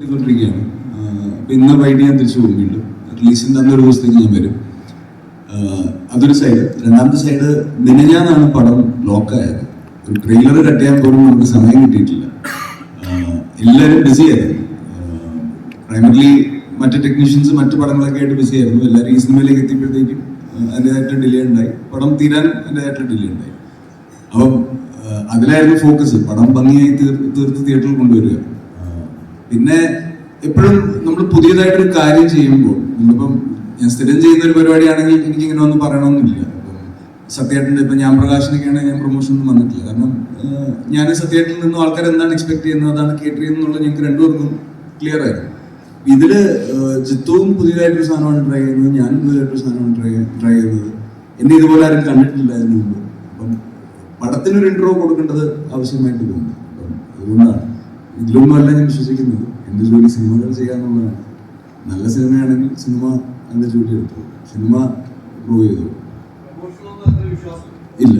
അപ്പൊ ഇന്ന് വൈകിട്ട് ഞാൻ തിരിച്ചു പോകും വീണ്ടും റിലീസിന്റെ അന്നൊരു ദിവസത്തേക്ക് ഞാൻ വരും. അതൊരു സൈഡ് രണ്ടാമത്തെ സൈഡ് മിനഞ്ഞാന്നാണ് പടം ലോക്കായത് ഒരു ട്രെയിലർ കട്ട് ചെയ്യാൻ പോലും നമുക്ക് സമയം കിട്ടിയിട്ടില്ല. എല്ലാവരും ബിസി ആയിരുന്നു. പ്രൈമറിലി മറ്റ് ടെക്നീഷ്യൻസ് മറ്റു പടങ്ങളൊക്കെ ആയിട്ട് ബിസി ആയിരുന്നു. എല്ലാവരും ഈ സിനിമയിലേക്ക് എത്തിയപ്പോഴത്തേക്കും അതിന്റെതായിട്ട് ഡിലേ ഉണ്ടായി. പടം തീരാൻ അതിന്റെതായിട്ട് ഡിലേ ഉണ്ടായി. അപ്പം അതിലായിരുന്നു ഫോക്കസ് പടം ഭംഗിയായി തീർത്ത് തീർത്ത് തിയേറ്ററിൽ കൊണ്ടുവരിക. പിന്നെ എപ്പോഴും നമ്മൾ പുതിയതായിട്ടൊരു കാര്യം ചെയ്യുമ്പോൾ നമ്മളിപ്പം ഞാൻ സ്ഥിരം ചെയ്യുന്ന ഒരു പരിപാടിയാണെങ്കിൽ എനിക്ക് ഇങ്ങനെ ഒന്നും പറയണമെന്നില്ല സത്യേട്ടന്റെ ഇപ്പം ഞാൻ പ്രകാശനൊക്കെയാണ് ഞാൻ പ്രൊമോഷൻ ഒന്നും വന്നിട്ടില്ല. കാരണം ഞാൻ സത്യേട്ടിൽ നിന്നും ആൾക്കാർ എന്താണ് എക്സ്പെക്ട് ചെയ്യുന്നത് അതാണ് കേട്ടിരിക്കുന്നുള്ളത് ഞങ്ങൾക്ക് രണ്ടുപേർക്കും ക്ലിയർ ആയിരുന്നു. ഇതിൽ ജിത്തവും പുതിയതായിട്ടൊരു സാധനമാണ് ട്രൈ ചെയ്യുന്നത് ഞാനും പുതിയതായിട്ടൊരു സാധനമാണ് ട്രൈ ട്രൈ ചെയ്യുന്നത്. എന്നെ ഇതുപോലെ ആരും കണ്ടിട്ടില്ല അതിന് മുമ്പ്. അപ്പം പടത്തിനൊരു ഇൻട്രോ കൊടുക്കേണ്ടത് ആവശ്യമായിട്ട് തോന്നുന്നു. അതുകൊണ്ടാണ്. ഇതിലൊന്നുമല്ല ഞാൻ വിശ്വസിക്കുന്നത്. എന്റെ ജോലി സിനിമകൾ ചെയ്യാന്നുള്ളതാണ് നല്ല സിനിമയാണെങ്കിൽ സിനിമ എന്റെ ജോലി എടുത്തു. സിനിമ പ്രൂവ് ചെയ്തു. ഇല്ല.